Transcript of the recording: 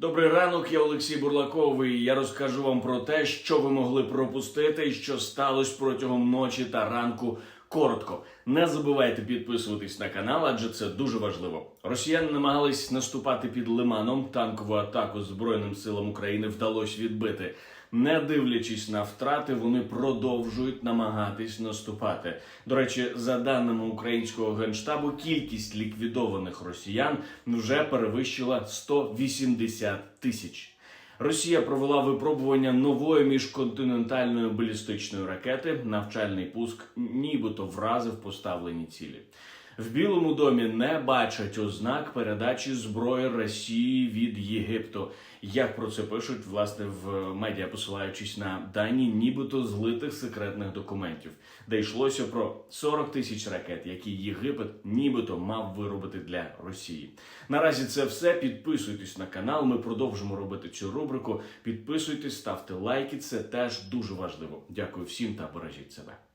Добрий ранок, я Олексій Бурлаков, і Я розкажу вам про те, що ви могли пропустити і що сталося протягом ночі та ранку. Коротко, не забувайте підписуватись на канал, адже це дуже важливо. Росіяни намагались наступати під лиманом. Танкову атаку Збройним силам України вдалося відбити. Не дивлячись на втрати, вони продовжують намагатись наступати. До речі, за даними українського генштабу, кількість ліквідованих росіян вже перевищила 180 тисяч. Росія провела випробування нової міжконтинентальної балістичної ракети. Навчальний пуск нібито вразив поставлені цілі. В Білому домі не бачать ознак передачі зброї Росії від Єгипту. Як про це пишуть власне в медіа, посилаючись на дані, нібито злитих секретних документів, де йшлося про 40 тисяч ракет, які Єгипет нібито мав виробити для Росії. Наразі це все. Підписуйтесь на канал. Ми продовжимо робити цю рубрику. Підписуйтесь, ставте лайки. Це теж дуже важливо. Дякую всім та бережіть себе.